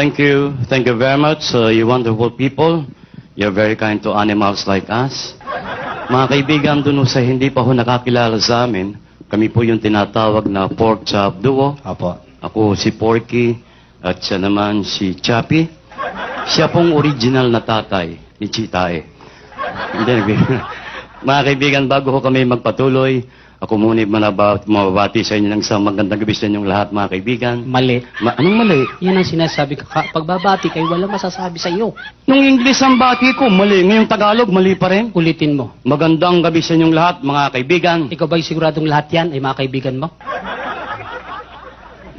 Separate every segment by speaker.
Speaker 1: Thank you. Thank you very much, uh, you wonderful people. You're very kind to animals like us. Mga kaibigan, dun ho sa hindi pa ho nakakilala sa amin, kami po yung tinatawag na pork chop duo.
Speaker 2: Apo.
Speaker 1: Ako si Porky at siya naman si Chappy. Siya pong original na tatay ni Chitae. Hindi, Mga kaibigan, bago ko kami magpatuloy, ako muna manaba- mababati sa inyo ng isang magandang gabi sa inyong lahat, mga kaibigan.
Speaker 3: Mali.
Speaker 1: Ma- anong mali?
Speaker 3: Yan ang sinasabi ko. Ka- Pagbabati kayo, walang masasabi sa iyo.
Speaker 1: Nung English ang bati ko, mali. Ngayong Tagalog, mali pa rin.
Speaker 3: Ulitin mo.
Speaker 1: Magandang gabi sa inyong lahat, mga kaibigan.
Speaker 3: Ikaw ba'y siguradong lahat yan ay mga kaibigan mo?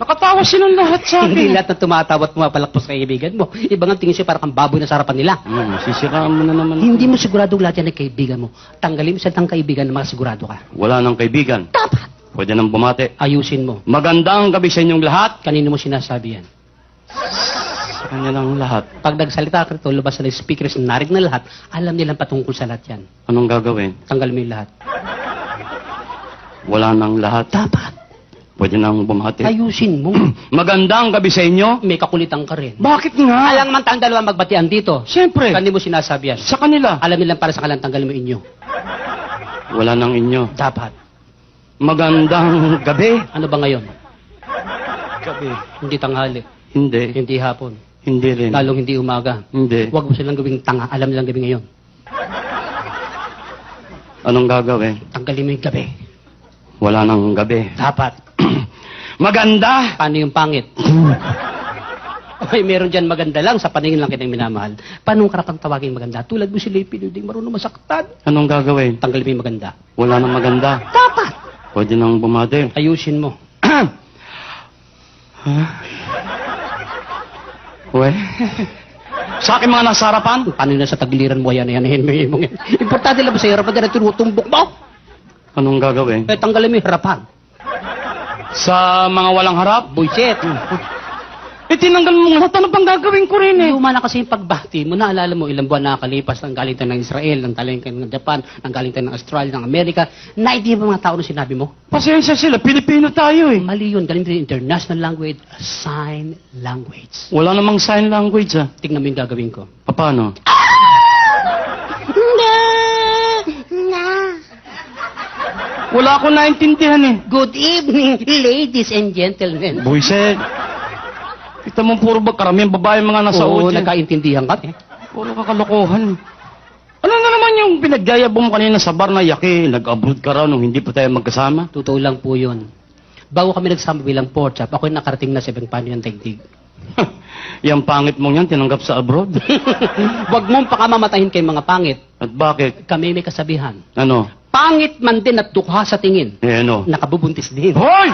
Speaker 1: Nakatawa silang lahat sa
Speaker 3: Hindi lahat na tumatawa at pumapalakpas sa kaibigan mo. Iba nga tingin siya para kang baboy na sa harapan nila.
Speaker 1: Hmm, sisiraan mo na naman.
Speaker 3: Hindi mo siguradong lahat yan ay kaibigan mo. Tanggalin mo sa tang kaibigan na makasigurado ka.
Speaker 1: Wala nang kaibigan.
Speaker 3: Dapat.
Speaker 1: Pwede nang bumati.
Speaker 3: Ayusin mo.
Speaker 1: Magandang gabi sa inyong lahat.
Speaker 3: Kanino mo sinasabi yan?
Speaker 1: Sa kanya lang lahat.
Speaker 3: Pag nagsalita ka rito, lubas na ng speakers, narig na lahat, alam nilang patungkol sa lahat yan.
Speaker 1: Anong gagawin?
Speaker 3: Tanggalin mo yung lahat.
Speaker 1: Wala nang lahat.
Speaker 3: Dapat.
Speaker 1: Pwede nang bumati.
Speaker 3: Ayusin mo.
Speaker 1: Magandang gabi sa inyo.
Speaker 3: May kakulitan ka rin.
Speaker 1: Bakit nga?
Speaker 3: Alang man tang dalawa magbatian dito.
Speaker 1: Siyempre.
Speaker 3: Kanino mo sinasabi yan?
Speaker 1: Sa kanila.
Speaker 3: Alam nilang para sa kalang tanggalin mo inyo.
Speaker 1: Wala nang inyo.
Speaker 3: Dapat.
Speaker 1: Magandang gabi.
Speaker 3: Ano ba ngayon?
Speaker 1: Gabi.
Speaker 3: Hindi tanghali.
Speaker 1: Hindi.
Speaker 3: Hindi hapon.
Speaker 1: Hindi rin.
Speaker 3: Lalong hindi umaga.
Speaker 1: Hindi.
Speaker 3: Huwag mo silang gawing tanga. Alam nilang gabi ngayon.
Speaker 1: Anong gagawin?
Speaker 3: Tanggalin mo yung gabi.
Speaker 1: Wala nang gabi.
Speaker 3: Dapat.
Speaker 1: Maganda.
Speaker 3: Paano yung pangit? Ay, meron dyan maganda lang sa paningin lang kitang minamahal. Paano ka pang tawagin maganda? Tulad mo si Leipin, hindi marunong masaktan.
Speaker 1: Anong gagawin?
Speaker 3: Tanggalin mo yung maganda.
Speaker 1: Wala nang maganda.
Speaker 3: Dapat.
Speaker 1: Pwede nang bumati.
Speaker 3: Ayusin mo.
Speaker 1: We. Sa akin mga nasa harapan.
Speaker 3: Paano na sa tagliran mo yan? Yan, yan, yan. Importante lang ba sa harapan dyan na tinutumbok mo?
Speaker 1: Anong gagawin?
Speaker 3: Eh, tanggalin mo yung harapan.
Speaker 1: Sa mga walang harap?
Speaker 3: Bullshit.
Speaker 1: Eh, tinanggal mo lahat. Ano pang gagawin ko rin eh?
Speaker 3: Luma na kasi yung pagbati mo. Naalala mo, ilang buwan nakakalipas ng galing tayo ng Israel, ng galing tayo ng Japan, ng galing tayo ng Australia, ng Amerika. Naintindihan ba mga tao na sinabi mo?
Speaker 1: Pasensya sila. Pilipino tayo eh.
Speaker 3: Mali yun. Galing tayo international language, sign language.
Speaker 1: Wala namang sign language ah.
Speaker 3: Tignan mo yung gagawin ko.
Speaker 1: Paano? Wala akong naintindihan eh.
Speaker 3: Good evening, ladies and gentlemen.
Speaker 1: Buiset. Kita mo puro ba karamihan babae mga nasa
Speaker 3: Oo,
Speaker 1: audience.
Speaker 3: nagkaintindihan ka. Eh.
Speaker 1: Puro kakalokohan. Ano na naman yung pinaggayabong mo kanina sa bar na yaki, nag-abroad ka raw nung hindi pa tayo magkasama?
Speaker 3: Totoo lang po yun. Bago kami nagsama bilang pork chop, ako yung nakarating na sa ibang paano ng daigdig.
Speaker 1: Yang pangit mong yan, tinanggap sa abroad.
Speaker 3: Huwag mong pakamamatahin kay mga pangit.
Speaker 1: At bakit?
Speaker 3: Kami may kasabihan.
Speaker 1: Ano?
Speaker 3: Pangit man din at dukha sa tingin.
Speaker 1: Eh ano?
Speaker 3: Nakabubuntis din.
Speaker 1: Hoy!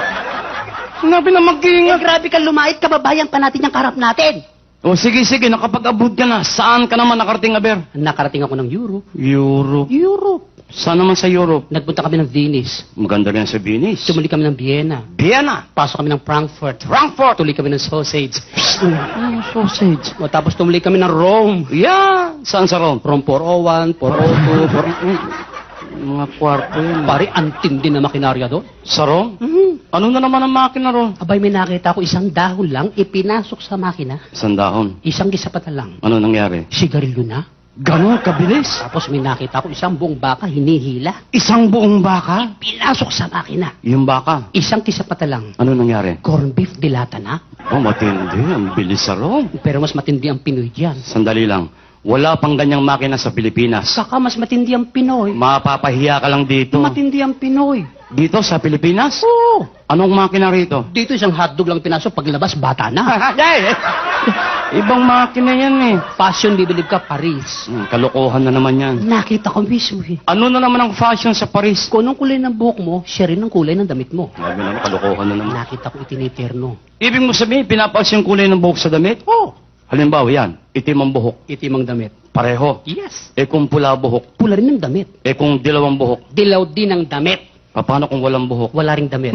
Speaker 1: Sinabi na
Speaker 3: Eh,
Speaker 1: mag-iingat.
Speaker 3: grabe ka lumait, kababayan pa natin yung karap natin.
Speaker 1: O sige, sige, nakapag-abroad ka na. Saan ka naman nakarating, Aber?
Speaker 3: Nakarating ako ng Europe.
Speaker 1: Europe.
Speaker 3: Europe.
Speaker 1: Saan naman sa Europe?
Speaker 3: Nagpunta kami ng Venice.
Speaker 1: Maganda rin sa Venice.
Speaker 3: Tumuli kami ng Vienna.
Speaker 1: Vienna.
Speaker 3: Pasok kami ng Frankfurt.
Speaker 1: Frankfurt.
Speaker 3: Tuloy kami ng sausage.
Speaker 1: Mm, sausage.
Speaker 3: O, tapos tumuli kami ng Rome.
Speaker 1: Yeah. Saan sa Rome?
Speaker 3: Rome 401, 402, 4...
Speaker 1: Mga kwarto yun.
Speaker 3: Pare, ang tindi na makinarya doon.
Speaker 1: Sa Rome?
Speaker 3: Mhm.
Speaker 1: Ano na naman ang makina ron?
Speaker 3: Abay, may nakita ko isang dahon lang, ipinasok sa makina.
Speaker 1: Sandahon.
Speaker 3: Isang gisapatan lang.
Speaker 1: Ano nangyari?
Speaker 3: Sigarilyo na.
Speaker 1: Ganon kabilis.
Speaker 3: Tapos may nakita ko isang buong baka hinihila.
Speaker 1: Isang buong baka?
Speaker 3: Pinasok sa makina.
Speaker 1: Yung baka.
Speaker 3: Isang kisapatan lang.
Speaker 1: Ano nangyari?
Speaker 3: Corn beef dilata na.
Speaker 1: Oh, matindi. Ang bilis sa Rome.
Speaker 3: Pero mas matindi ang Pinoy diyan.
Speaker 1: Sandali lang. Wala pang ganyang makina sa Pilipinas.
Speaker 3: Saka mas matindi ang Pinoy.
Speaker 1: Mapapahiya ka lang dito.
Speaker 3: Matindi ang Pinoy.
Speaker 1: Dito sa Pilipinas?
Speaker 3: Oo.
Speaker 1: Anong makina rito?
Speaker 3: Dito isang hotdog lang pinasok, paglabas bata na.
Speaker 1: Ibang makina yan eh.
Speaker 3: Fashion, bibilib ka, Paris.
Speaker 1: Hmm, kalokohan na naman yan.
Speaker 3: Nakita ko mismo eh.
Speaker 1: Ano na naman ang fashion sa Paris?
Speaker 3: Kung anong kulay ng buhok mo, siya rin ang kulay ng damit mo.
Speaker 1: Sabi naman, kalokohan na naman.
Speaker 3: Nakita ko itiniterno.
Speaker 1: Ibig mo sabihin, pinapalis yung kulay ng buhok sa damit?
Speaker 3: Oh,
Speaker 1: Halimbawa yan, itim ang buhok.
Speaker 3: itim ang damit.
Speaker 1: Pareho.
Speaker 3: Yes.
Speaker 1: Eh kung pula buhok,
Speaker 3: Pula rin ang damit.
Speaker 1: eh kung dilawang buhok,
Speaker 3: Dilaw din ang damit.
Speaker 1: paano kung walang buhok?
Speaker 3: Wala ring damit.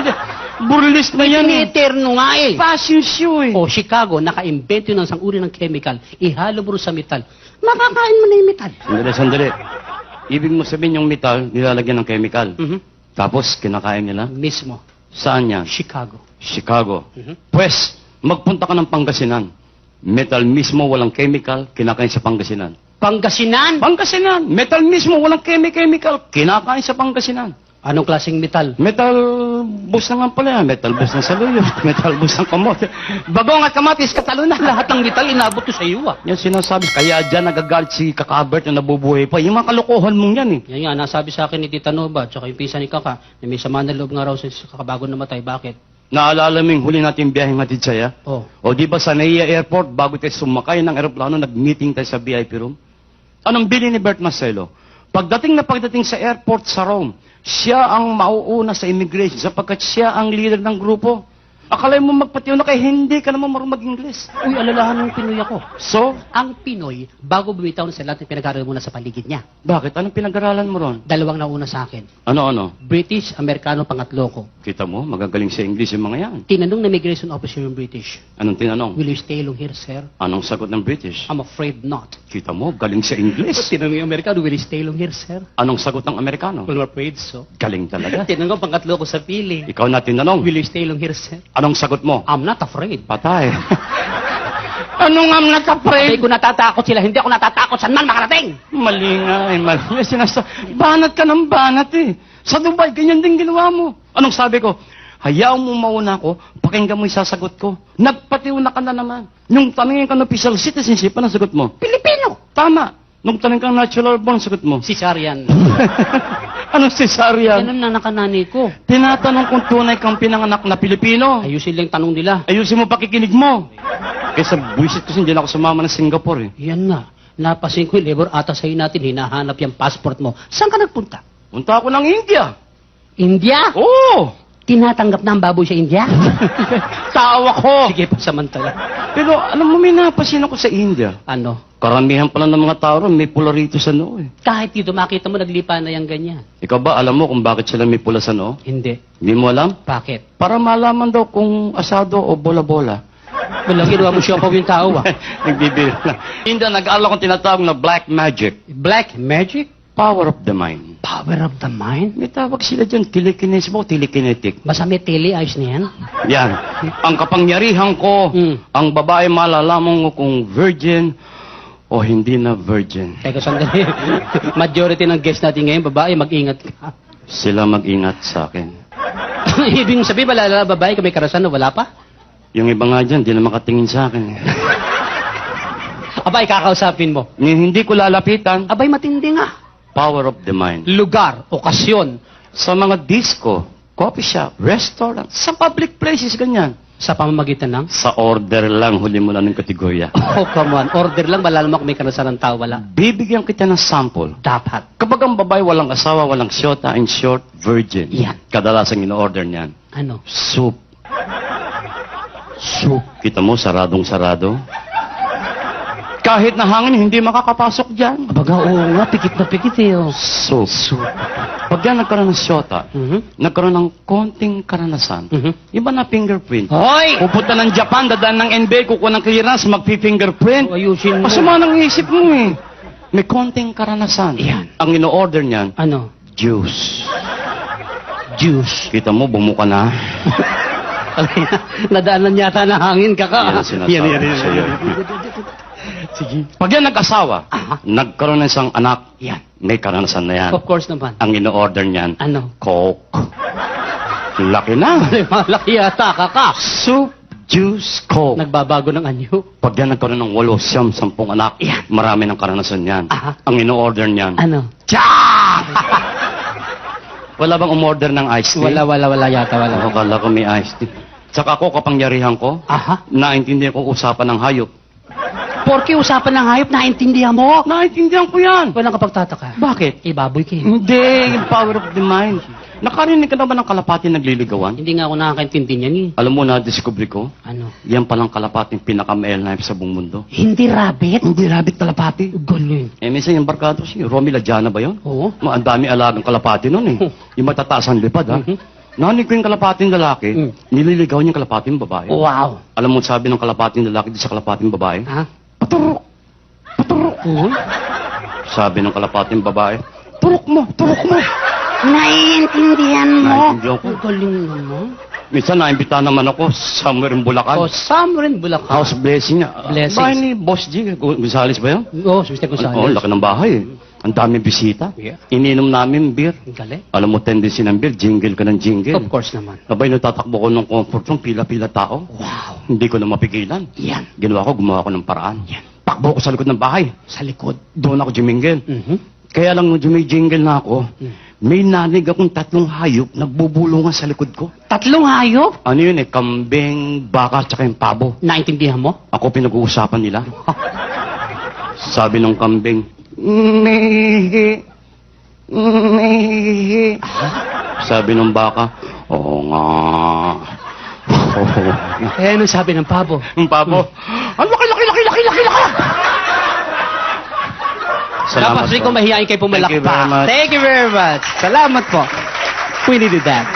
Speaker 1: Burlis na yan.
Speaker 3: Itiniterno nga eh.
Speaker 1: Fashion show eh.
Speaker 3: O Chicago, naka-invento ng isang uri ng chemical, ihalo mo sa metal. Makakain mo na yung metal.
Speaker 1: Sandali, sandali. Ibig mo sabihin yung metal, nilalagyan ng chemical.
Speaker 3: Mhm.
Speaker 1: Tapos, kinakain nila?
Speaker 3: Mismo.
Speaker 1: Saan yan?
Speaker 3: Chicago.
Speaker 1: Chicago.
Speaker 3: Mhm.
Speaker 1: Pwes, Magpunta ka ng Pangasinan. Metal mismo, walang chemical, kinakain sa Pangasinan.
Speaker 3: Pangasinan?
Speaker 1: Pangasinan! Metal mismo, walang chemi-chemical, kinakain sa Pangasinan.
Speaker 3: Anong klaseng metal?
Speaker 1: Metal bus na nga pala yan. Metal bus ng saluyot. Metal bus ng kamote. Bagong at kamatis, katalunan.
Speaker 3: Lahat ng metal inabot ko sa iyo ah.
Speaker 1: Yan sinasabi. Kaya dyan nagagalit si Kakabert na nabubuhay pa. Yung mga kalokohan mong yan eh.
Speaker 3: Yan nga, nasabi sa akin ni Tita Nova, tsaka yung pinsan ni Kaka, na may sama na loob nga raw sa sa kakabago namatay. Bakit?
Speaker 1: Naalala mo yung huli natin biyaheng hatid saya?
Speaker 3: Oh,
Speaker 1: O di ba sa NAIA Airport, bago tayo sumakay ng aeroplano, nag-meeting tayo sa VIP room? Anong bili ni Bert Marcelo? Pagdating na pagdating sa airport sa Rome, siya ang mauuna sa immigration sapagkat siya ang leader ng grupo. Akala mo magpatiw na kay hindi ka naman marunong mag-Ingles.
Speaker 3: uy, alalahan ng Pinoy ako.
Speaker 1: So,
Speaker 3: Ang Pinoy, bago bumitaw na sa lahat ng pinag-aaral muna sa paligid niya.
Speaker 1: bakit? Anong pinag-aralan mo ron?
Speaker 3: Dalawang nauna sa akin.
Speaker 1: Ano-ano?
Speaker 3: British, Amerikano, pangatlo ko.
Speaker 1: Kita mo, magagaling sa English yung mga yan.
Speaker 3: Tinanong na immigration officer yung British,
Speaker 1: Anong tinanong?
Speaker 3: Will you stay long here, sir?
Speaker 1: Anong sagot ng British?
Speaker 3: I'm afraid not.
Speaker 1: Kita mo, galing sa English.
Speaker 3: Tinanong yung Amerikano, will you stay long here, sir?
Speaker 1: Anong sagot ng Amerikano?
Speaker 3: Well, I'm afraid so.
Speaker 1: Galing talaga.
Speaker 3: Tinanong pangatlo ko sa pili,
Speaker 1: Ikaw na tinanong.
Speaker 3: will you stay long here, sir?
Speaker 1: Anong sagot mo?
Speaker 3: I'm not afraid.
Speaker 1: Patay. ano nga ang
Speaker 3: Hindi
Speaker 1: nakapray?
Speaker 3: ko natatakot sila, hindi ako natatakot saan man makarating.
Speaker 1: Mali nga eh, mali. May sinasa- banat ka ng banat eh. Sa Dubai, ganyan din ginawa mo. Anong sabi ko? Hayaan mo mauna ako, pakinggan mo yung sasagot ko. Nagpatiuna ka na naman. Nung tanongin ka ng official citizenship, anong sagot mo?
Speaker 3: Pilipino!
Speaker 1: Tama. Nung tanongin ka ng natural born, sagot mo.
Speaker 3: Si Sarian.
Speaker 1: Anong cesarean?
Speaker 3: Ganun na nakanani ko.
Speaker 1: Tinatanong kung tunay kang pinanganak na Pilipino.
Speaker 3: Ayusin lang yung tanong nila.
Speaker 1: Ayusin mo pakikinig mo. Kaysa buwisit kasi na ako sumama ng Singapore eh.
Speaker 3: Yan nga. Napasin ko yung labor ata sa'yo natin, hinahanap yung passport mo. Saan ka nagpunta?
Speaker 1: Punta ako ng India.
Speaker 3: India?
Speaker 1: Oo!
Speaker 3: Tinatanggap na ang baboy sa India?
Speaker 1: Tawa ko!
Speaker 3: Sige, pasamantala.
Speaker 1: Pero alam mo, may napasin ako sa India.
Speaker 3: Ano?
Speaker 1: Karamihan pala ng mga tao ron, may pula rito sa noo eh.
Speaker 3: Kahit dito makita mo naglipa na yung ganyan.
Speaker 1: Ikaw ba, alam mo kung bakit sila may pula sa noo?
Speaker 3: Hindi.
Speaker 1: Hindi mo alam?
Speaker 3: Bakit?
Speaker 1: Para malaman daw kung asado o bola-bola.
Speaker 3: Wala ginawa mo siya pa yung tao ah.
Speaker 1: Nagbibiro lang. India, nag-aaral akong tinatawag na black magic.
Speaker 3: Black magic?
Speaker 1: Power of the mind.
Speaker 3: Power of the mind?
Speaker 1: May tawag sila dyan, telekinesis mo, telekinetic.
Speaker 3: Basta may tele, ayos na yan.
Speaker 1: Yan. Ang kapangyarihan ko,
Speaker 3: Mm.
Speaker 1: ang babae malalaman mo kung virgin o hindi na virgin.
Speaker 3: Teka, sandali. Majority ng guests natin ngayon, babae, mag-ingat ka.
Speaker 1: Sila mag-ingat sa akin.
Speaker 3: Ibig sabihin, wala na babae ka may karasan na wala pa?
Speaker 1: Yung iba nga dyan, di na makatingin sa akin.
Speaker 3: Abay, kakausapin mo.
Speaker 1: Ni- hindi ko lalapitan.
Speaker 3: Abay, matindi nga.
Speaker 1: Power of the mind.
Speaker 3: Lugar, okasyon,
Speaker 1: Sa mga disco, coffee shop, restaurant, sa public places, ganyan.
Speaker 3: sa pamamagitan ng...
Speaker 1: Sa order lang, huli mo lang ng kategorya.
Speaker 3: Oh, come on. Order lang, malalaman kung may karasan ng tao, wala.
Speaker 1: Bibigyan kita ng sample.
Speaker 3: Dapat.
Speaker 1: Kapag ang babae walang asawa, walang syota, in short, virgin.
Speaker 3: Yan.
Speaker 1: Kadalasan in-order niyan.
Speaker 3: Ano?
Speaker 1: Soup.
Speaker 3: Soup.
Speaker 1: Kita mo, saradong-sarado. Kahit na hangin, hindi makakapasok dyan.
Speaker 3: Abaga, oo nga, pikit na pikit eh. Oh.
Speaker 1: Soup. Soup. Pag yan nagkaroon ng syota,
Speaker 3: Mhm.
Speaker 1: nagkaroon ng konting karanasan,
Speaker 3: Mhm.
Speaker 1: iba na fingerprint.
Speaker 3: Hoy!
Speaker 1: Pupunta ng Japan, dadaan ng NBA, kukuha ng clearance, magpi-fingerprint.
Speaker 3: Oh, ayusin mo.
Speaker 1: Masama ng isip mo eh. May konting karanasan.
Speaker 3: Yan.
Speaker 1: Ang ino-order niyan,
Speaker 3: Ano?
Speaker 1: juice.
Speaker 3: Juice.
Speaker 1: Kita mo, bumuka na.
Speaker 3: Nadaanan yata ng hangin ka ka.
Speaker 1: Yan ang sinasabi ko sa'yo.
Speaker 3: Sige.
Speaker 1: Pag yan nag-asawa,
Speaker 3: Aha.
Speaker 1: nagkaroon ng isang anak,
Speaker 3: Yan.
Speaker 1: may karanasan na yan.
Speaker 3: Of course naman.
Speaker 1: Ang ino-order niyan,
Speaker 3: Ano?
Speaker 1: Coke. Laki na.
Speaker 3: Malaki yata ka ka.
Speaker 1: Soup, juice, Coke.
Speaker 3: Nagbabago ng anyo.
Speaker 1: Pag yan nagkaroon ng walo, siyam, sampung anak,
Speaker 3: Yan.
Speaker 1: marami ng karanasan yan.
Speaker 3: Aha.
Speaker 1: Ang ino-order niyan,
Speaker 3: Ano?
Speaker 1: Tsa! Wala bang umorder ng iced tea?
Speaker 3: Wala, wala, wala yata, wala.
Speaker 1: Ako, kala ko may iced tea. Tsaka ako, kapangyarihan ko,
Speaker 3: Aha.
Speaker 1: naintindihan ko usapan ng hayop.
Speaker 3: Porke usapan ng hayop, naintindihan mo.
Speaker 1: Naintindihan ko yan.
Speaker 3: Walang kapagtataka.
Speaker 1: Bakit?
Speaker 3: Ibaboy ka eh.
Speaker 1: Hindi, yung power of the mind. Nakarinig ka na ba ng kalapati nagliligawan?
Speaker 3: Hindi nga ako nakakaintindi niyan eh.
Speaker 1: Alam mo na, discover ko,
Speaker 3: Ano?
Speaker 1: yan palang kalapating pinaka-male knife sa buong mundo.
Speaker 3: Hindi rabbit?
Speaker 1: Hindi rabbit kalapati.
Speaker 3: Galing.
Speaker 1: Eh, minsan yung barkado si Romy Ladiana ba yun?
Speaker 3: Oo.
Speaker 1: Ma, ang dami alagang kalapati nun eh. Yung matataas ang lipad ha.
Speaker 3: Mhm.
Speaker 1: Narinig ko yung kalapating lalaki,
Speaker 3: Mm.
Speaker 1: nililigaw niya yung kalapating babae.
Speaker 3: Wow.
Speaker 1: Alam mo sabi ng kalapating lalaki doon sa kalapating babae?
Speaker 3: Ha?
Speaker 1: Paturok! Paturok!
Speaker 3: Oo.
Speaker 1: Sabi ng kalapating babae, turok mo! Turok mo!
Speaker 3: Naiintindihan mo.
Speaker 1: Naintindihan ko.
Speaker 3: Ang galing naman.
Speaker 1: Minsan naimbita naman ako somewhere in Bulacan.
Speaker 3: Oh, somewhere in Bulacan.
Speaker 1: House blessing niya.
Speaker 3: Blessings.
Speaker 1: Bahay ni Boss G. Gonzales ba yun?
Speaker 3: Oh, si Mr. Gonzales.
Speaker 1: Oo, laki ng bahay. eh. Ang daming bisita.
Speaker 3: Yeah.
Speaker 1: Ininom namin beer.
Speaker 3: Galing.
Speaker 1: Alam mo, tendency ng beer, jingle ka ng jingle.
Speaker 3: Of course naman.
Speaker 1: Abay, natatakbo ko ng comfort room, pila-pila tao.
Speaker 3: Wow.
Speaker 1: Hindi ko na mapigilan.
Speaker 3: Yan.
Speaker 1: Ginawa ko, gumawa ko ng paraan.
Speaker 3: Yan.
Speaker 1: Takbo ko sa likod ng bahay.
Speaker 3: Sa likod.
Speaker 1: Doon ako jumingil.
Speaker 3: Mhm.
Speaker 1: Kaya lang nung jumijingle na ako,
Speaker 3: Mm.
Speaker 1: may nanig akong tatlong hayop nagbubulungan sa likod ko.
Speaker 3: Tatlong hayop.
Speaker 1: Ano yun eh, kambing, baka, tsaka yung pabo.
Speaker 3: Naintindihan mo?
Speaker 1: Ako pinag-uusapan nila. Sabi ng kambing, Nihi. Nihi. Sabi ng baka, oo nga. Oo.
Speaker 3: Eh, ano sabi ng pabo?
Speaker 1: Yung pabo, ang laki, laki, laki, laki, laki, laki.
Speaker 3: Dapat rin
Speaker 1: po.
Speaker 3: kung mahihain kayo
Speaker 1: Thank you very
Speaker 3: pumalakpak.
Speaker 1: much.
Speaker 3: Thank you very much. Salamat po. We needed that.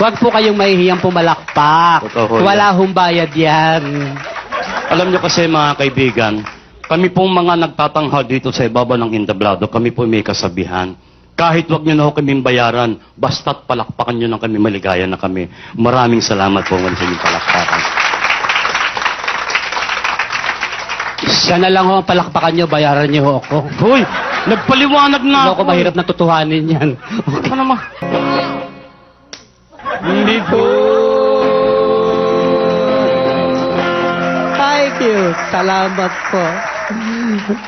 Speaker 3: Huwag po kayong mahihiyang pumalakpak.
Speaker 1: Totoo yan.
Speaker 3: Wala hong bayad yan.
Speaker 1: Alam niyo kasi mga kaibigan, kami pong mga nagtatanghal dito sa ibaba ng Indablado, kami po may kasabihan. Kahit wag niyo na ako kaming bayaran, basta't palakpakan niyo na kami, maligaya na kami. Maraming salamat po sa inyong palakpakan.
Speaker 3: Siya na lang ho ang palakpakan nyo, bayaran nyo ho ako.
Speaker 1: Hoy, nagpaliwanag na
Speaker 3: Hindi
Speaker 1: ako.
Speaker 3: ako mahirap na tutuhanin yan.
Speaker 1: Ano naman? Hindi po.
Speaker 3: Thank you. Salamat po.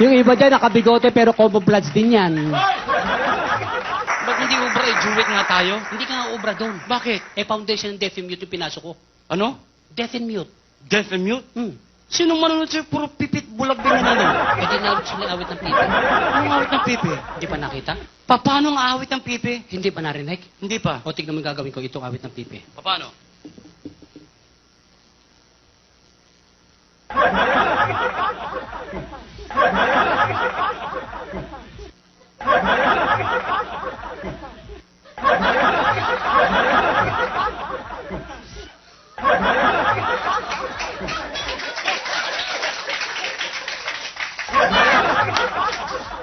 Speaker 3: Yung iba dyan, nakabigote pero combo bloods din yan.
Speaker 1: Ba't hindi ubra eh? Juwit nga tayo.
Speaker 3: Hindi ka nga obra doon.
Speaker 1: Bakit?
Speaker 3: Eh, foundation ng Deaf and Mute yung pinasok ko.
Speaker 1: Ano?
Speaker 3: Deaf and Mute.
Speaker 1: Deaf and mute?
Speaker 3: Hmm.
Speaker 1: Sino manunod sa'yo? Puro pipit bulag din ano?
Speaker 3: Eh, di na sila awit ng pipi.
Speaker 1: Anong awit ng pipi?
Speaker 3: Hindi pa nakita?
Speaker 1: Pa, paano ang awit ng pipi?
Speaker 3: Hindi pa narinig?
Speaker 1: Hindi pa.
Speaker 3: O, tignan mo yung gagawin ko, itong awit ng pipi.
Speaker 1: Paano?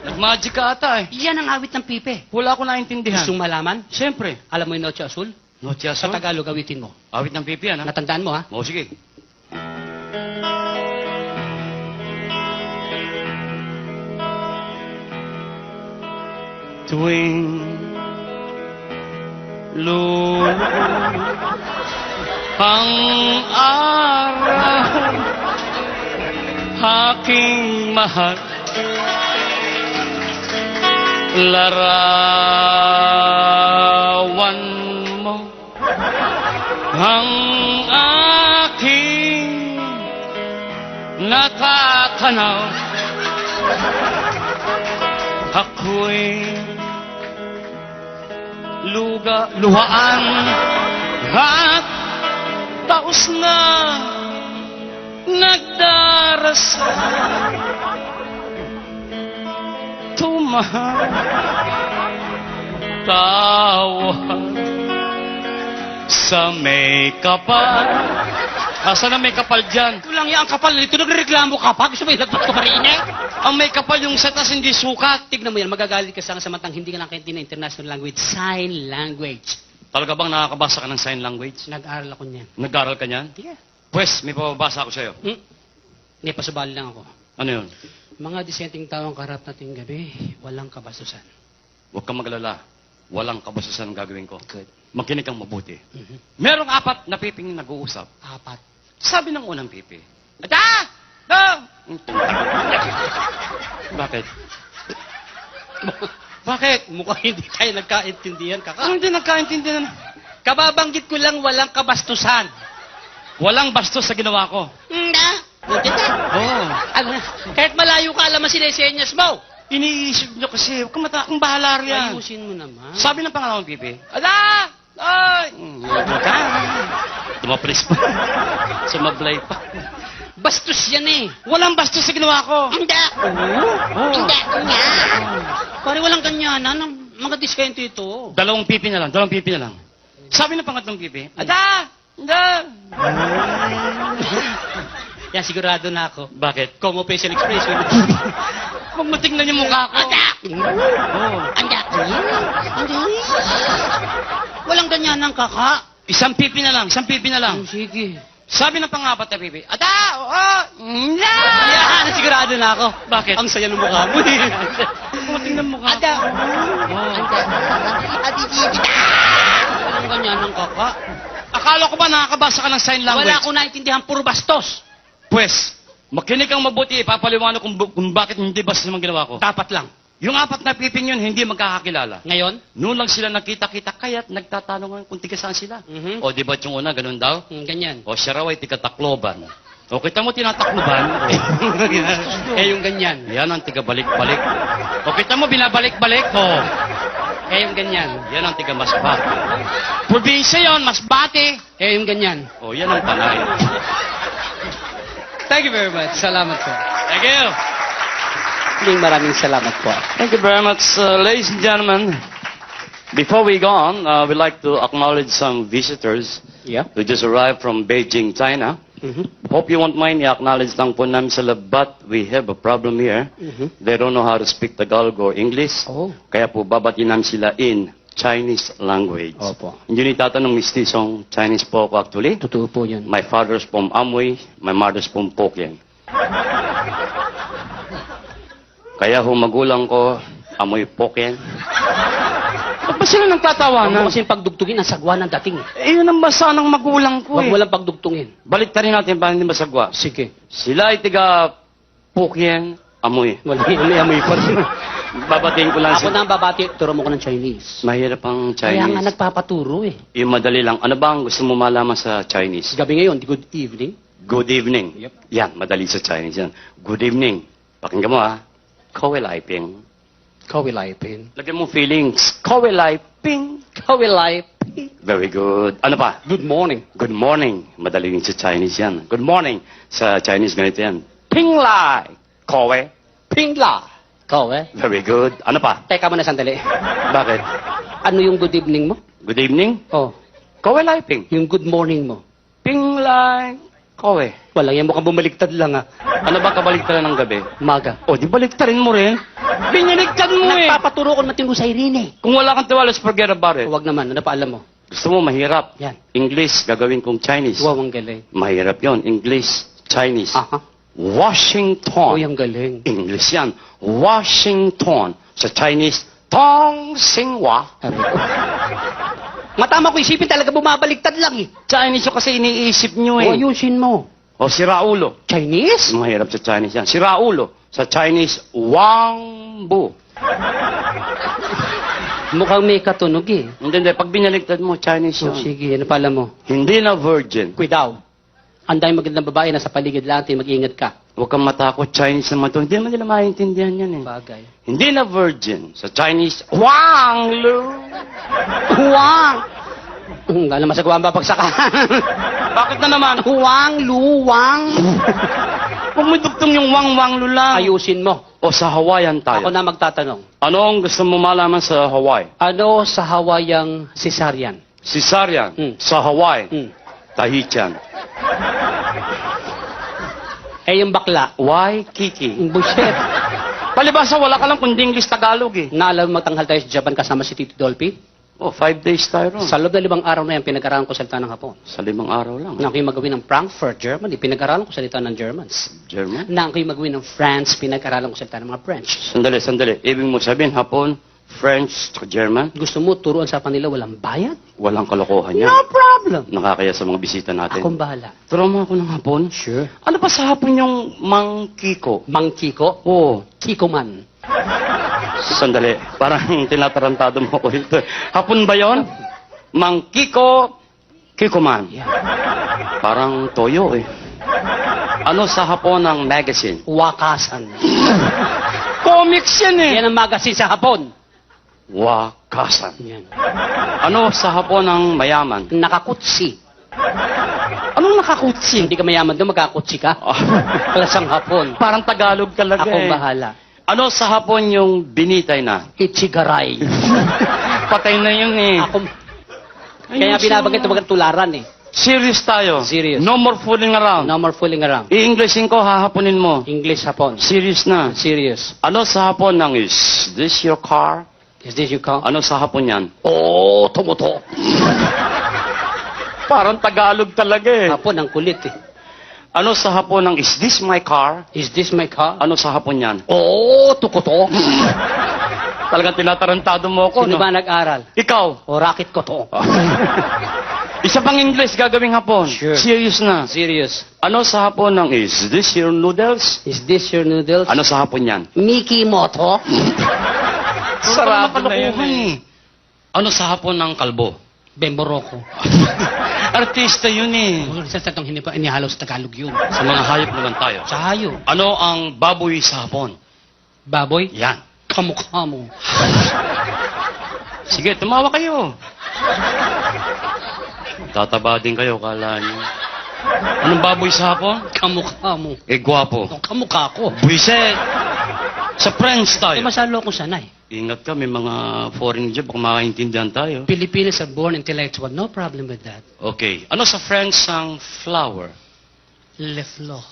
Speaker 1: Nag-magic ka ata eh.
Speaker 3: Yan ang awit ng pipi.
Speaker 1: Wala ko naintindihan.
Speaker 3: Gusto malaman?
Speaker 1: Siyempre.
Speaker 3: Alam mo yung Noche Azul?
Speaker 1: Noche
Speaker 3: Sa
Speaker 1: Azul.
Speaker 3: Tagalog, awitin mo.
Speaker 1: Awit ng pipi yan ha?
Speaker 3: Natandaan mo, ha?
Speaker 1: O sige. Tuwing lulu ang araw aking mahal larawan mo. Ang aking nakatanaw ako'y luga, luhaan. At taos na nagdarasal. Tumahal. Tawag sa may kapal. Asa na may kapal dyan?
Speaker 3: Ito lang yan, ang kapal nito. Nagreklamo ka pa? Gusto mo ilagpas ko pa rin eh?
Speaker 1: Ang may kapal yung setas hindi sukat.
Speaker 3: Tignan mo yan, magagalit ka sa samantang hindi ka nakaintindi ng international language. Sign language.
Speaker 1: Talaga bang nakakabasa ka ng sign language?
Speaker 3: Nag-aral ako niyan.
Speaker 1: Nag-aral ka niyan?
Speaker 3: Yeah.
Speaker 1: Pwes, may pababasa ako sa'yo.
Speaker 3: Hmm? Hindi, pasubali lang ako.
Speaker 1: Ano yun?
Speaker 3: Mga disenteng tao ang karap nating gabi, walang kabastusan.
Speaker 1: Huwag kang maglala. Walang kabasasan ang gagawin ko.
Speaker 3: Good.
Speaker 1: Makinig kang mabuti.
Speaker 3: Mhm.
Speaker 1: Merong apat na piping nag-uusap.
Speaker 3: Apat.
Speaker 1: Sabi ng unang pipi, Ada! Da! Bakit? Bakit?
Speaker 3: Mukhang hindi tayo nagkaintindihan ka
Speaker 1: Ano hindi nagkaintindihan?
Speaker 3: Kababanggit ko lang walang kabastusan.
Speaker 1: Walang bastos sa ginawa ko.
Speaker 3: Hindi.
Speaker 1: Oo.
Speaker 3: Ano, kahit malayo ka, alam mo sinesenyas mo.
Speaker 1: Iniisip nyo kasi, huwag kang mata, kung bahala riyan.
Speaker 3: Ayusin mo naman.
Speaker 1: Sabi ng pangalawang pipi, Ada! Ay! Mm, ka. Tumapres pa. Sumablay pa.
Speaker 3: Bastos yan eh.
Speaker 1: Walang bastos sa ginawa ko.
Speaker 3: Hindi.
Speaker 1: Oo.
Speaker 3: Hindi. Nga. Pare walang ganyanan. Ang mga diskento ito.
Speaker 1: Dalawang pipi na lang, dalawang pipi na lang. Sabi ng pangatlong pipi, Ada! Ada!
Speaker 3: Yan, sigurado na ako.
Speaker 1: Bakit?
Speaker 3: Como facial expression.
Speaker 1: Huwag mo tingnan yung mukha ko.
Speaker 3: Anda!
Speaker 1: Oo.
Speaker 3: Anda! Anda! Walang ganyan ng kaka.
Speaker 1: Isang pipi na lang, isang pipi na lang.
Speaker 3: Oh, sige.
Speaker 1: Sabi ng pangapat na pipi, Ata! Oh! Na!
Speaker 3: Yan, sigurado na ako.
Speaker 1: Bakit?
Speaker 3: Ang saya ng mukha mo. eh.
Speaker 1: Tingnan mo ka.
Speaker 3: Ada.
Speaker 1: Oh.
Speaker 3: Ang ganyan ng kaka.
Speaker 1: Akala ko ba nakakabasa ka ng sign language?
Speaker 3: Wala akong naintindihan, puro bastos.
Speaker 1: Pwes, makinig kang mabuti, ipapaliwanag kung, bu- kung bakit hindi basta naman ginawa ko.
Speaker 3: Dapat lang.
Speaker 1: Yung apat na piping yun, hindi magkakakilala.
Speaker 3: Ngayon?
Speaker 1: Noon lang sila nakita-kita, kaya't nagtatanong kung tiga saan sila.
Speaker 3: Mhm.
Speaker 1: O di ba yung una, ganun daw?
Speaker 3: Mm, ganyan.
Speaker 1: O siya raw ay tiga Tacloban. O kita mo tinatakloban?
Speaker 3: Eh, yung ganyan.
Speaker 1: Yan ang tiga balik-balik. O kita mo binabalik-balik? O.
Speaker 3: Eh, yung ganyan.
Speaker 1: Yan ang tiga Masbate. Probinsya yon, Masbate.
Speaker 3: Eh, yung ganyan.
Speaker 1: O yan ang panay.
Speaker 3: Thank you very much. Salamat po.
Speaker 1: Thank you.
Speaker 3: Maraming maraming salamat po.
Speaker 1: Thank you very much, uh, ladies and gentlemen. Before we go on, uh, we'd like to acknowledge some visitors
Speaker 3: Yeah.
Speaker 1: who just arrived from Beijing, China.
Speaker 3: Mhm.
Speaker 1: Hope you won't mind i-acknowledge lang po namin sila, but we have a problem here.
Speaker 3: Mhm.
Speaker 1: They don't know how to speak Tagalog or English.
Speaker 3: Oh.
Speaker 1: Kaya po babatiin namin sila in Chinese language.
Speaker 3: Opo.
Speaker 1: Hindi ni tatanong mistisong Chinese po ako actually.
Speaker 3: Totoo po yun.
Speaker 1: My father's from Amoy, my mother's from Pokien. Kaya ho magulang ko, Amoy Pokien. Ba't ba sila
Speaker 3: Huwag mo
Speaker 1: nagtatawanan?
Speaker 3: kasing pagdugtungin ang sagwa ng dating.
Speaker 1: Eh, yun ang basa ng magulang ko
Speaker 3: Huwag
Speaker 1: eh.
Speaker 3: mo lang pagdugtungin.
Speaker 1: Balik rin natin para hindi masagwa.
Speaker 3: Sige.
Speaker 1: Sila ay tiga Pokien, Amoy.
Speaker 3: Wala yung amoy pa rin.
Speaker 1: Babatiin ko lang
Speaker 3: Ako na ang babati, turo mo ko ng Chinese.
Speaker 1: Mahirap ang
Speaker 3: Kaya nga
Speaker 1: Chinese.
Speaker 3: nagpapaturo eh.
Speaker 1: Yung madali lang. Ano ba ang gusto mo malaman sa Chinese?
Speaker 3: Gabi ngayon, good evening.
Speaker 1: Good evening.
Speaker 3: Yep.
Speaker 1: Yan, madali sa Chinese yan. Good evening. Pakinggan mo ah. Kowe lai ping.
Speaker 3: Kawilay pin.
Speaker 1: Lagyan mo feelings. Kowe lai ping.
Speaker 3: Kawilay.
Speaker 1: Very good. Ano pa?
Speaker 3: Good morning.
Speaker 1: Good morning. Madali sa Chinese yan. Good morning. Sa Chinese ganito yan. Ping lai. Kowe.
Speaker 3: Pingla. Kawe.
Speaker 1: Very good. Ano pa?
Speaker 3: Teka muna sandali.
Speaker 1: Bakit?
Speaker 3: Ano yung good evening mo?
Speaker 1: Good evening.
Speaker 3: Oh,
Speaker 1: Kowe lai ping.
Speaker 3: yung good morning mo.
Speaker 1: Ping lai. Kowe.
Speaker 3: Wala yan, mukhang bumaliktad lang ah.
Speaker 1: Ano ba kabaliktaran ng gabi?
Speaker 3: Maga.
Speaker 1: O, di baliktarin mo rin. Biniligtad mo eh.
Speaker 3: Nagpapaturo ko matino sa Irene.
Speaker 1: Kung wala kang tiwala, forget about it.
Speaker 3: Huwag naman, ano pa alam mo?
Speaker 1: Gusto mo mahirap?
Speaker 3: Yan.
Speaker 1: English, gagawin kong Chinese.
Speaker 3: Wow, ang galing.
Speaker 1: Mahirap yon English, Chinese.
Speaker 3: Aha.
Speaker 1: Washington.
Speaker 3: Uy, ang galing.
Speaker 1: English yan. Washington. Sa Chinese, Tong.
Speaker 3: Sabi ko. Matama ko isipin talaga bumabaliktad lang eh.
Speaker 1: Chinese yung kasi iniisip nyo
Speaker 3: O,
Speaker 1: eh.
Speaker 3: ayusin mo.
Speaker 1: O si Raulo.
Speaker 3: Chinese?
Speaker 1: Mahirap sa Chinese yan. Si Raulo. Sa Chinese, Wang Bu.
Speaker 3: Mukhang may katunog eh.
Speaker 1: Hindi, hindi. Pag binaligtad mo, Chinese yun.
Speaker 3: sige, ano pa alam mo?
Speaker 1: Hindi na virgin.
Speaker 3: Kuidaw. Ang magandang babae na sa paligid natin, mag-ingat ka.
Speaker 1: Huwag kang matakot. Chinese naman to. Hindi naman nila maintindihan yan eh.
Speaker 3: Bagay.
Speaker 1: Hindi na virgin. Sa Chinese, Wang Lu.
Speaker 3: Huwang! Hmm, alam masagawa ang babagsakan.
Speaker 1: Bakit na naman?
Speaker 3: Huwang, luwang.
Speaker 1: Pumidugtong yung Wang Wang Lu lang.
Speaker 3: Ayusin mo.
Speaker 1: O sa Hawaiian tayo.
Speaker 3: Ako na magtatanong.
Speaker 1: Ano ang gusto mo malaman sa Hawaii?
Speaker 3: Ano sa Hawaiiang cesarean?
Speaker 1: Cesarean.
Speaker 3: Hmm.
Speaker 1: Sa Hawaii.
Speaker 3: Hmm.
Speaker 1: Tahitian.
Speaker 3: Eh, yung bakla.
Speaker 1: Why Kiki?
Speaker 3: Buset.
Speaker 1: Palibasa, wala ka lang kundi English Tagalog eh.
Speaker 3: Naalam mo magtanghal tayo sa Japan kasama si Tito Dolphy?
Speaker 1: Oh, five days tayo ron.
Speaker 3: Sa loob ng limang araw na yan, pinag-aralan ko salita ng Hapon.
Speaker 1: Sa limang araw lang.
Speaker 3: Na ako'y magawin ng Frankfurt, Germany, pinag-aralan ko salita ng Germans.
Speaker 1: German?
Speaker 3: Na ako'y magawin ng France, pinag-aralan ko salita ng mga French.
Speaker 1: Sandali, sandali. Ibig mo sabihin, Hapon, French, German,
Speaker 3: Gusto mo turuan sa kanila walang bayad?
Speaker 1: walang kalokohan yan.
Speaker 3: No problem.
Speaker 1: Nakakaya sa mga bisita natin.
Speaker 3: Akong bahala.
Speaker 1: Turo mo ako ng hapon.
Speaker 3: Sure.
Speaker 1: Ano pa sa hapon yung Mang Kiko?
Speaker 3: Mang Kiko,
Speaker 1: Oo.
Speaker 3: Kiko man.
Speaker 1: Sandali. Parang tinatarantado mo ko ito. Hapon ba yon? Mang Kiko, Kiko man.
Speaker 3: Yeah.
Speaker 1: Parang toyo eh. Ano sa hapon ng magazine?
Speaker 3: Wakasan.
Speaker 1: Comics yan eh.
Speaker 3: Yan ang magazine sa Hapon.
Speaker 1: Wakasan.
Speaker 3: Yan.
Speaker 1: Ano sa hapon ng mayaman?
Speaker 3: Nakakutsi.
Speaker 1: Anong nakakutsi?
Speaker 3: Hindi ka mayaman doon, magkakutsi ka.
Speaker 1: Ah,
Speaker 3: Kalasang Hapon.
Speaker 1: Parang Tagalog talaga
Speaker 3: Akong
Speaker 1: eh.
Speaker 3: bahala.
Speaker 1: Ano sa hapon yung binitay na?
Speaker 3: Ichigaray.
Speaker 1: Patay na yun eh.
Speaker 3: Ako, kaya binabanggit ito tularan eh.
Speaker 1: Serious tayo.
Speaker 3: Serious.
Speaker 1: No more fooling around.
Speaker 3: No more fooling around.
Speaker 1: I-Englishin ko, hahaponin mo.
Speaker 3: English Hapon.
Speaker 1: Serious na.
Speaker 3: Serious.
Speaker 1: Ano sa hapon ng is this your car?
Speaker 3: Is this your car?
Speaker 1: Ano sa hapon yan?
Speaker 3: Oh, tumuto.
Speaker 1: Parang Tagalog talaga eh.
Speaker 3: Hapon, ang kulit eh.
Speaker 1: Ano sa hapon ng is this my car?
Speaker 3: Is this my car?
Speaker 1: Ano sa hapon yan?
Speaker 3: Oo, tukoto.
Speaker 1: Talagang tinatarantado mo ako,
Speaker 3: Sino
Speaker 1: no?
Speaker 3: ba nag-aral?
Speaker 1: Ikaw.
Speaker 3: O racket ko to.
Speaker 1: Isa pang English gagawing hapon.
Speaker 3: Sure.
Speaker 1: Serious na.
Speaker 3: Serious.
Speaker 1: Ano sa hapon ng is this your noodles?
Speaker 3: Is this your noodles?
Speaker 1: Ano sa hapon yan?
Speaker 3: Mickey Moto?
Speaker 1: Sarado
Speaker 3: na yun
Speaker 1: eh. Ano sa hapon ng kalbo?
Speaker 3: Bemboroko.
Speaker 1: Artista yun eh.
Speaker 3: Sa tatong hinipa, inihalo sa Tagalog yun.
Speaker 1: Sa mga hayop naman tayo.
Speaker 3: Sa hayo.
Speaker 1: Ano ang baboy sa hapon?
Speaker 3: Baboy?
Speaker 1: Yan.
Speaker 3: Kamukha mo.
Speaker 1: Sige, tumawa kayo. Tataba din kayo, kala nyo. Anong baboy sa hapon?
Speaker 3: Kamukha mo.
Speaker 1: Eh, gwapo.
Speaker 3: Kamukha ko.
Speaker 1: Buiset! Sa French
Speaker 3: Eh,
Speaker 1: tayo.
Speaker 3: masalo ko sanay.
Speaker 1: Ingat ka, may mga foreign dyan, baka makaintindihan tayo.
Speaker 3: Filipinos are born intellectual. No problem with that.
Speaker 1: Okay. Ano sa French ang flower?
Speaker 3: Le fleur.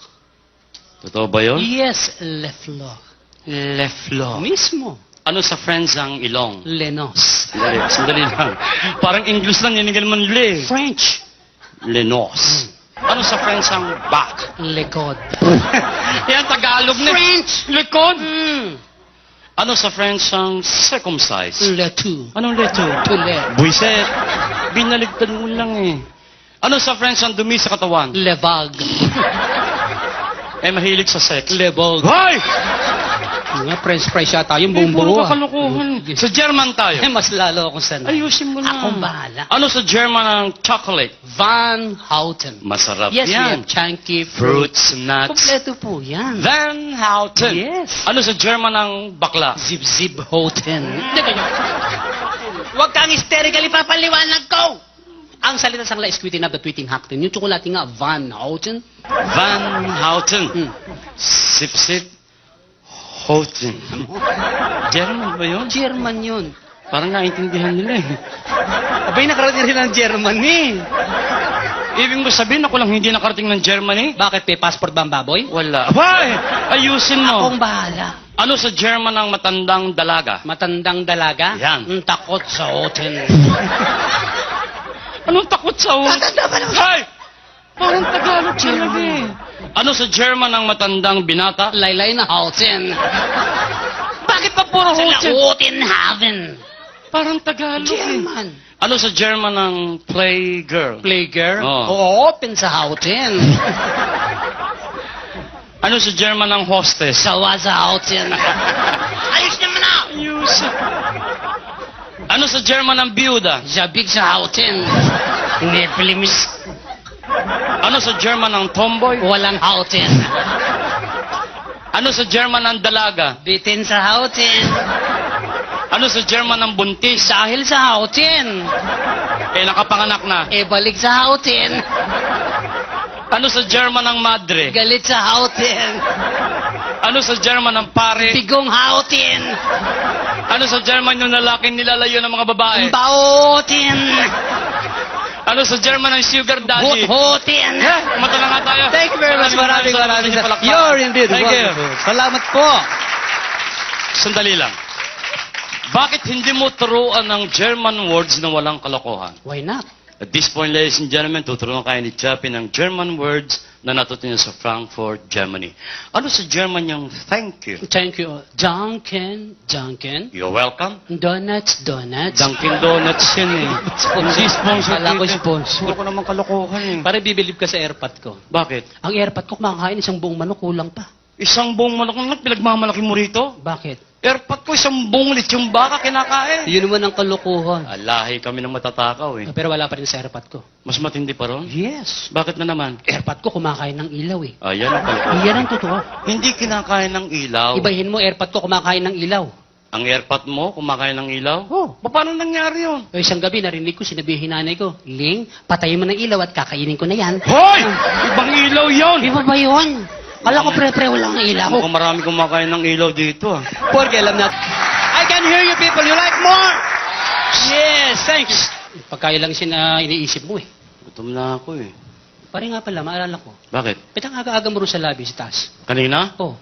Speaker 1: Totoo ba yun?
Speaker 3: Yes, le fleur.
Speaker 1: Le fleur.
Speaker 3: Mismo.
Speaker 1: Ano sa French ang ilong?
Speaker 3: Lenos.
Speaker 1: Sandali, sandali lang. Parang English lang, yan naman le.
Speaker 3: French.
Speaker 1: Lenos. Ano sa French ang back?
Speaker 3: Lekod.
Speaker 1: yan, Tagalog na.
Speaker 3: French.
Speaker 1: Likod.
Speaker 3: Mm.
Speaker 1: Ano sa French ang circumcise?
Speaker 3: Le tout.
Speaker 1: Anong leto?
Speaker 3: Tulet.
Speaker 1: Buiset. Binaligtad mo lang eh. Ano sa French ang dumi sa katawan?
Speaker 3: Le vague.
Speaker 1: Eh, mahilig sa sex.
Speaker 3: Le vogue.
Speaker 1: Hoy!
Speaker 3: Nga, French fries yata yung
Speaker 1: Eh,
Speaker 3: buong
Speaker 1: puro
Speaker 3: buo.
Speaker 1: ka kalukuhan. Sa German tayo.
Speaker 3: Eh, mas lalo akong sanay.
Speaker 1: Ayusin mo na.
Speaker 3: Akong bahala.
Speaker 1: Ano sa German ang chocolate?
Speaker 3: Van Houten.
Speaker 1: Masarap
Speaker 3: Yes,
Speaker 1: yan.
Speaker 3: have chunky
Speaker 1: Fruits, nuts.
Speaker 3: Kompleto po yan.
Speaker 1: Van Houten.
Speaker 3: Yes.
Speaker 1: Ano sa German ang bakla?
Speaker 3: Zip-zip Houten. Huwag kang hysterically papaliwanag ko! Ang salita sa kanila is tweeting up the tweeting hackten. Yung tsokolate nga, Van Houten.
Speaker 1: Van Houten.
Speaker 3: Hmm.
Speaker 1: Houten. German ba yun?
Speaker 3: German yun.
Speaker 1: Parang naintindihan nila eh.
Speaker 3: Abay, nakarating rin ng Germany.
Speaker 1: Ibig mo sabihin ako lang hindi nakarating ng Germany?
Speaker 3: Bakit, may passport ba ang baboy?
Speaker 1: Wala. Abay! Ayusin mo.
Speaker 3: Akong bahala.
Speaker 1: Ano sa German ang matandang dalaga?
Speaker 3: Matandang dalaga?
Speaker 1: Yan.
Speaker 3: Ang takot sa Houten.
Speaker 1: Anong takot sa ulo?
Speaker 3: Tatanda ba naman?
Speaker 1: Hay! Parang Tagalog talaga eh. Ano sa German ang matandang binata?
Speaker 3: Laylay na Houten.
Speaker 1: Bakit pa puro
Speaker 3: Sila
Speaker 1: Houten?
Speaker 3: Hotenhaven.
Speaker 1: Parang Tagalog eh.
Speaker 3: German.
Speaker 1: Ano sa German ang playgirl?
Speaker 3: Playgirl?
Speaker 1: Oo.
Speaker 3: Open sa Houten.
Speaker 1: Ano sa German ang hostess?
Speaker 3: Sawa sa Houten. Ayos naman na!
Speaker 1: Ano sa German ang biyuda?
Speaker 3: Zabig sa Houten. Netflix.
Speaker 1: Ano sa German ang tomboy?
Speaker 3: Walang Houten.
Speaker 1: Ano sa German ang dalaga?
Speaker 3: Bitin sa Houten.
Speaker 1: Ano sa German ang buntis?
Speaker 3: Dahil sa Houten.
Speaker 1: Eh, nakapanganak na.
Speaker 3: E balik sa Houten.
Speaker 1: Ano sa German ang madre?
Speaker 3: Galit sa Houten.
Speaker 1: Ano sa German ang pare?
Speaker 3: Bigong Houten.
Speaker 1: Ano sa German yung lalaki nilalayo ng mga babae?
Speaker 3: Bautin.
Speaker 1: Ano sa German ang sugar daddy?
Speaker 3: Hut-hutin.
Speaker 1: Eh, mata na nga tayo.
Speaker 3: Thank you very much. Maraming maraming salamat. You're indeed
Speaker 1: Thank you.
Speaker 3: wonderful. Salamat po.
Speaker 1: Sandali lang. Bakit hindi mo turuan ng German words na walang kalokohan?
Speaker 3: Why not?
Speaker 1: At this point, ladies and gentlemen, tuturuan kayo ni Chappie ng German words na natuto niya sa Frankfurt, Germany. Ano sa German yung thank you?
Speaker 3: Thank you. Duncan, Duncan.
Speaker 1: You're welcome.
Speaker 3: Donuts, donuts.
Speaker 1: Dunkin' Donuts yun eh. Hindi sponsor.
Speaker 3: Kala ko
Speaker 1: dito.
Speaker 3: sponsor.
Speaker 1: Puro ko naman kalokohan eh.
Speaker 3: Para bibilib ka sa airpot ko.
Speaker 1: Bakit?
Speaker 3: Ang airpot ko, kumakain isang buong manok, kulang pa.
Speaker 1: Isang buong manok na pinagmamalaki mo rito?
Speaker 3: Bakit?
Speaker 1: Airpot ko, isang buong lechong baka kinakain.
Speaker 3: Yun naman ang kalukuhan.
Speaker 1: Alahi kami ng matatakaw eh.
Speaker 3: Pero wala pa rin sa airpot ko.
Speaker 1: Mas matindi pa ron?
Speaker 3: Yes.
Speaker 1: Bakit na naman?
Speaker 3: Airpot ko kumakain ng ilaw eh.
Speaker 1: Ayan ang kalokohan.
Speaker 3: Yan ang totoo.
Speaker 1: Hindi kinakain ng ilaw.
Speaker 3: Ibahin mo, airpot ko kumakain ng ilaw.
Speaker 1: Ang airpot mo, kumakain ng ilaw?
Speaker 3: Oh.
Speaker 1: Pa- Paano nangyari yun?
Speaker 3: O isang gabi, narinig ko, sinabihin nanay ko, Ling, patayin mo ng ilaw at kakainin ko na yan.
Speaker 1: Hoy! Ibang ilaw yun!
Speaker 3: Di ba ba yun? Kala ko pre-pre walang ilaw.
Speaker 1: Mukhang marami kumakain ng ilaw dito ah.
Speaker 3: Porque alam na... I can hear you people. You like more? Yes, thanks. Pagkaya lang siya na iniisip mo eh.
Speaker 1: Gutom na ako eh.
Speaker 3: Pare nga pala, maalala ko.
Speaker 1: Bakit?
Speaker 3: Pitang aga-aga mo rin sa lobby sa taas.
Speaker 1: Kanina?
Speaker 3: Oh.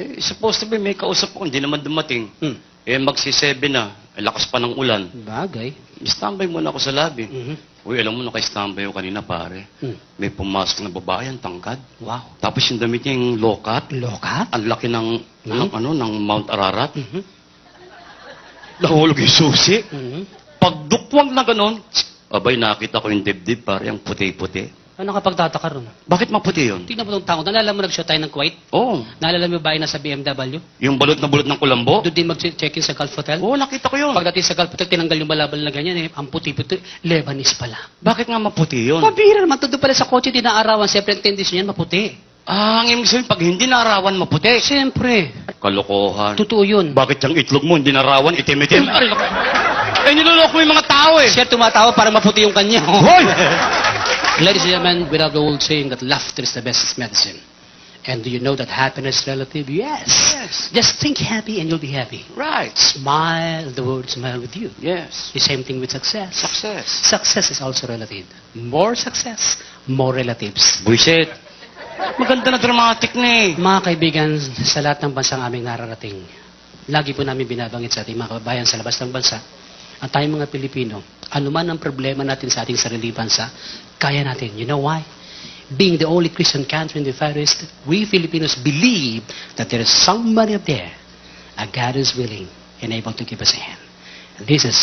Speaker 1: Eh, supposed to be may kausap ko, hindi naman dumating.
Speaker 3: Hmm.
Speaker 1: Eh, magsi-7 na. Ay, lakas pa ng ulan.
Speaker 3: Bagay.
Speaker 1: Standby muna ako sa lobby.
Speaker 3: Mhm.
Speaker 1: Uy, alam mo, naka-standby ako kanina, pare.
Speaker 3: Hmm.
Speaker 1: May pumasok na babae, ang tangkad.
Speaker 3: Wow.
Speaker 1: Tapos yung damit niya yung lokat.
Speaker 3: Lokat?
Speaker 1: Ang laki ng,
Speaker 3: Hmm?
Speaker 1: ng, ano, ng Mount Ararat.
Speaker 3: Mhm.
Speaker 1: Nahulog yung susi.
Speaker 3: Mhm.
Speaker 1: Pagdukwang na ganun, abay, nakita ko yung dibdib, pare, ang puti-puti.
Speaker 3: Ano kapag tataka ron?
Speaker 1: Bakit maputi yun?
Speaker 3: Tingnan mo itong tao. Naalala mo nag-show tayo ng Kuwait?
Speaker 1: Oo.
Speaker 3: Naalala mo ba yung nasa BMW?
Speaker 1: Yung balot na balot ng kulambo?
Speaker 3: Doon din mag-check-in sa Gulf Hotel?
Speaker 1: Oo, nakita ko yun.
Speaker 3: Pagdating sa Gulf Hotel, tinanggal yung balabal na ganyan eh. Ang puti-puti. Lebanese pala.
Speaker 1: Bakit nga maputi yun?
Speaker 3: Mabira naman. Doon pala sa kotse, dinaarawan. Siyempre, ang tendency niyan, maputi.
Speaker 1: Ah, ang ibig sabihin, pag hindi narawan, maputi.
Speaker 3: Siyempre.
Speaker 1: Kalokohan.
Speaker 3: Totoo yun.
Speaker 1: Bakit yung itlog mo hindi narawan, itim-itim? Ay, eh, niloloko mo yung mga tao eh.
Speaker 3: Siya tumatawa para maputi yung kanya.
Speaker 1: Hoy!
Speaker 3: Ladies and gentlemen, we have the old saying that laughter is the best medicine. And do you know that happiness relative? Yes.
Speaker 1: Yes.
Speaker 3: Just think happy and you'll be happy.
Speaker 1: Right.
Speaker 3: Smile, the world smile with you.
Speaker 1: Yes.
Speaker 3: The same thing with success.
Speaker 1: Success.
Speaker 3: Success is also relative. More success, more relatives.
Speaker 1: Buisit. Maganda na dramatic na eh.
Speaker 3: Mga kaibigan, sa lahat ng bansang aming nararating, lagi po namin binabanggit sa ating mga kababayan sa labas ng bansa, at tayong mga Pilipino, anuman ang problema natin sa ating sarili bansa, kaya natin. You know why? Being the only Christian country in the Far East, we Filipinos believe that there is somebody up there, a God is willing and able to give us a hand. This is